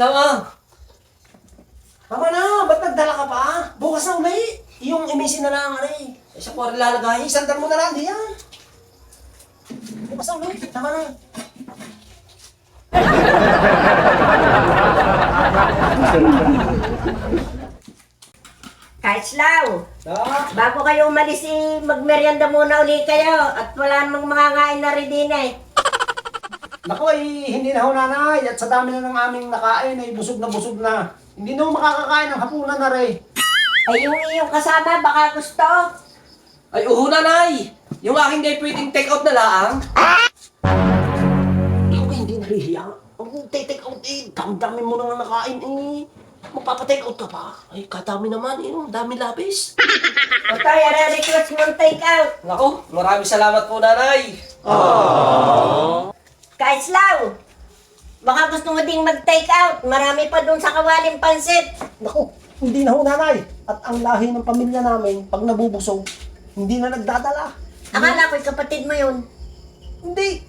lang ah. Tama na, ba't nagdala ka pa? Bukas na uli. Yung imisin na lang, aray. Eh, po rin lalagay. Sandal mo na lang, diyan. Bukas na uli. Tama na. Kahit slaw, Ah, bago kayo umalis, eh, magmerienda muna uli kayo at wala namang makakain na rin din eh. Naku, eh, hindi na ho nanay. At sa dami na ng aming nakain, ay busog na busog na. Hindi na ho makakakain ng hapunan na rin. Ay yung iyong kasama, baka gusto. Ay, uho nanay! Yung aking day pwedeng take out na laang. Ikaw ba hindi nahihiya? Ang take out eh, dami-dami mo nang nakain eh. Magpapatake out ka pa? Ay, kadami naman eh, ang dami labis. O tayo, re-request mo take out. Nako, maraming salamat po nanay. Kahit slaw, baka gusto mo ding mag-take out. Marami pa dun sa kawaling pansit. Naku, hindi na ho nanay. At ang lahi ng pamilya namin, pag nabubusog, hindi na nagdadala. Akala ko'y kapatid mo yun. Hindi,